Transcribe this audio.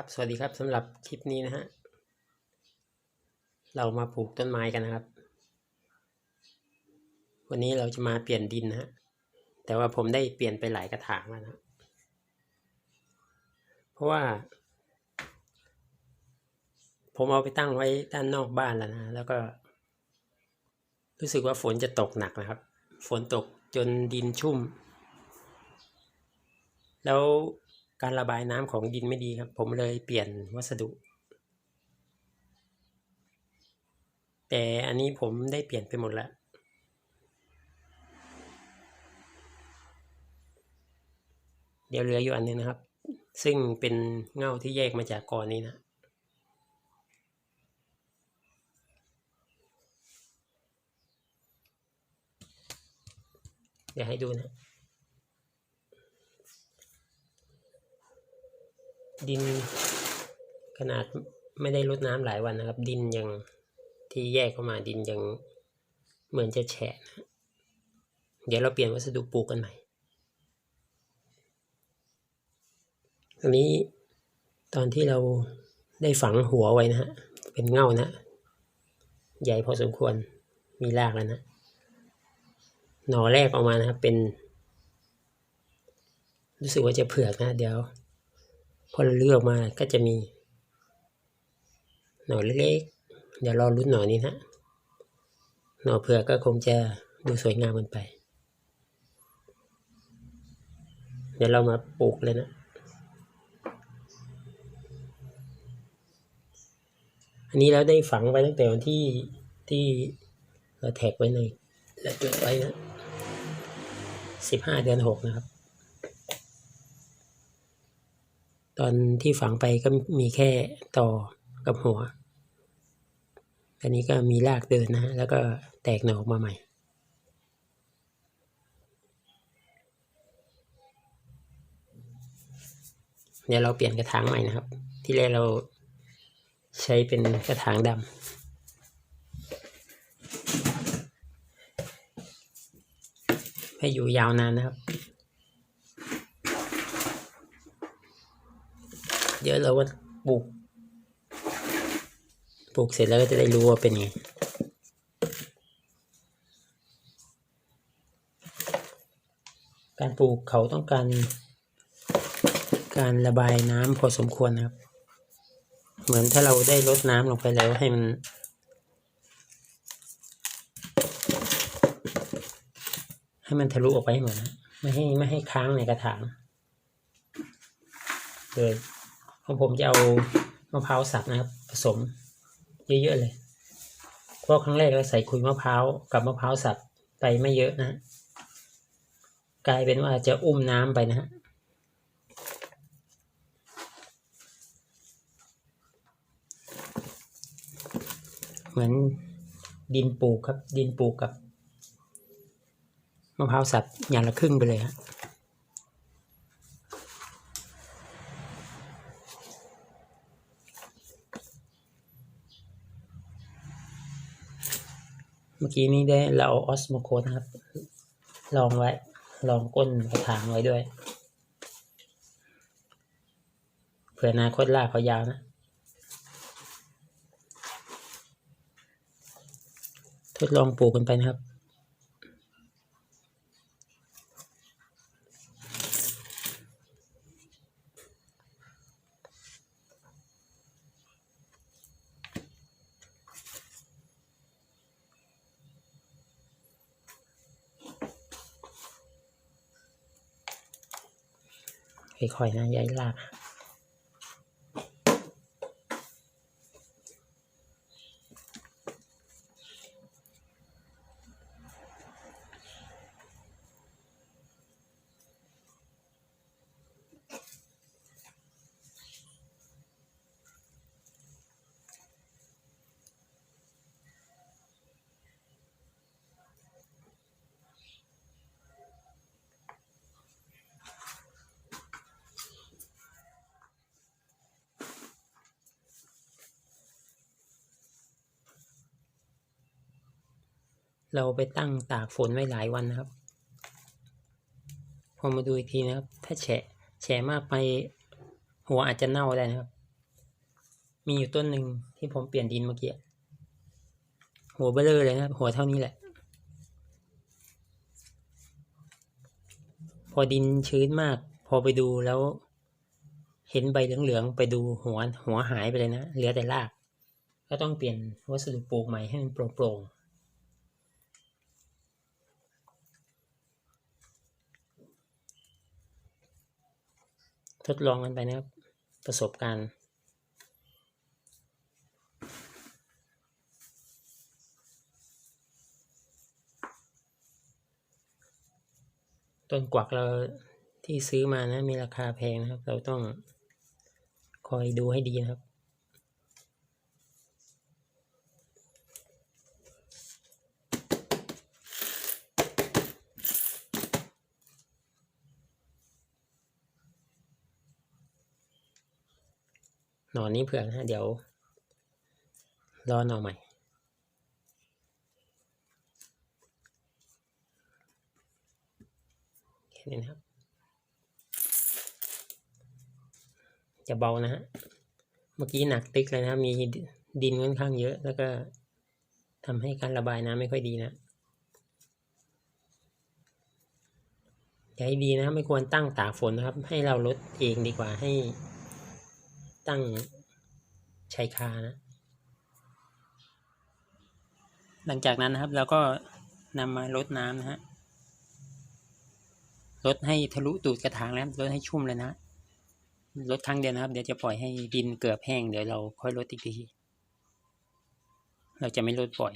ครับ สวัสดีครับสำหรับคลิปนี้นะฮะ เรามาปลูกต้นไม้กันนะครับ วันนี้เราจะมาเปลี่ยนดินนะฮะ แต่ว่าผมได้เปลี่ยนไปหลายกระถางแล้วนะ เพราะว่า ผมเอาไปตั้งไว้ด้านนอกบ้านแล้วนะ แล้วก็ รู้สึกว่าฝนจะตกหนักนะครับ ฝนตกจนดินชุ่ม แล้ว การระบายน้ำของดินไม่ดีครับ ผมเลยเปลี่ยนวัสดุ แต่อันนี้ผมได้เปลี่ยนไปหมดแล้วเดี๋ยวเหลืออยู่อันนึงนะครับ ซึ่งเป็นเง่าที่แยกมาจากกอนนี้นะ เดี๋ยวให้ดูนะ ดินขนาดไม่ได้รดน้ำหลายวันนะครับ ดินยังที่แยกเข้ามาดินยังเหมือนจะแฉะนะเดี๋ยวเราเปลี่ยนวัสดุปลูกกันใหม่อันนี้ตอนที่เราได้ฝังหัวไว้นะฮะ เป็นเง่านะ ใหญ่พอสมควร มีรากแล้วนะ หน่อแรกออกมานะครับเป็น รู้สึกว่าจะเผือกนะ เดี๋ยว พอเราเลือกมาก็จะมี หน่อเล็กๆ เดี๋ยวรอรุ่นหน่อนี้นะ หน่อเผือกก็คงจะดูสวยงามกันไป เดี๋ยวเรามาปลูกเลยนะอันนี้เราได้ฝังไว้ตั้งแต่วันที่ที่เราแท็กไว้ในและจดไว้นะสิบห้าเดือนหกนะครับ ตอนที่ฝังไปก็มีแค่ต่อกับหัวอันนี้ก็มีรากเดินนะฮะแล้วก็แตกหน่อออกมาใหม่ เดี๋ยวเราเปลี่ยนกระถางใหม่นะครับ ที่แรกเราใช้เป็นกระถางดำให้อยู่ยาวนานนะครับ เดี๋ยวเราว่าปลูก ปลูกเสร็จแล้วก็จะได้รู้ว่าเป็นไงการปลูกเขาต้องการ การระบายน้ำพอสมควรนะครับ เหมือนถ้าเราได้ลดน้ำลงไปแล้วให้มัน ให้มันทะลุออกไปให้หมดนะ ไม่ให้ไม่ให้ค้างในกระถางเลย ของผมจะเอามะพร้าวสับนะครับ ผสมเยอะๆเลย เพราะครั้งแรกเราใส่คุยมะพร้าวกับมะพร้าวสับไปไม่เยอะนะ กลายเป็นว่าจะอุ้มน้ำไปนะฮะเหมือนดินปลูกครับ ดินปลูกกับมะพร้าวสับอย่างละครึ่งไปเลยฮะ เมื่อกี้นี้ได้เราเอาออสโมโคนะครับ ลองไว้ ลองก้นกระถางไว้ด้วย เผื่ออนาคตลากเขายาวนะ ทดลองปลูกกันไปนะครับ ค่อยๆนะย้ายลาก เราไปตั้งตากฝนไว้หลายวันนะครับ พอมาดูอีกทีนะครับ ถ้าแฉะแฉะมากไปหัวอาจจะเน่าได้นะครับ มีอยู่ต้นหนึ่งที่ผมเปลี่ยนดินเมื่อกี้ หัวเบลอเลยนะครับ หัวเท่านี้แหละ พอดินชื้นมาก พอไปดูแล้ว เห็นใบเหลืองๆไปดูหัวหัวหายไปเลยนะ เหลือแต่ราก ก็ต้องเปลี่ยนวัสดุปลูกใหม่ให้มันโปร่งๆ ทดลองกันไปนะครับ ประสบการณ์ ต้นกวักเราที่ซื้อมานะมีราคาแพงนะครับ เราต้องคอยดูให้ดีนะครับ หนอนนี้เผื่อนะเดี๋ยว รอหนอใหม่ แค่นี้นะครับ จะเบานะฮะ เมื่อกี้หนักติ๊กเลยนะครับมีดินค่อนข้างเยอะ แล้วก็ทำให้การระบายน้ำไม่ค่อยดีนะอย่าให้ดีนะ ไม่ควรตั้งตากฝนนะครับ ให้เราลดเองดีกว่าให้ ตั้งชายคานะ หลังจากนั้นนะครับเราก็นำมาลดน้ำนะฮะลดให้ทะลุตูดกระถางแล้วลดให้ชุ่มเลยนะลดครั้งเดียวนะครับ เดี๋ยวจะปล่อยให้ดินเกือบแห้งเดี๋ยวเราค่อยลดอีกที เราจะไม่ลดบ่อย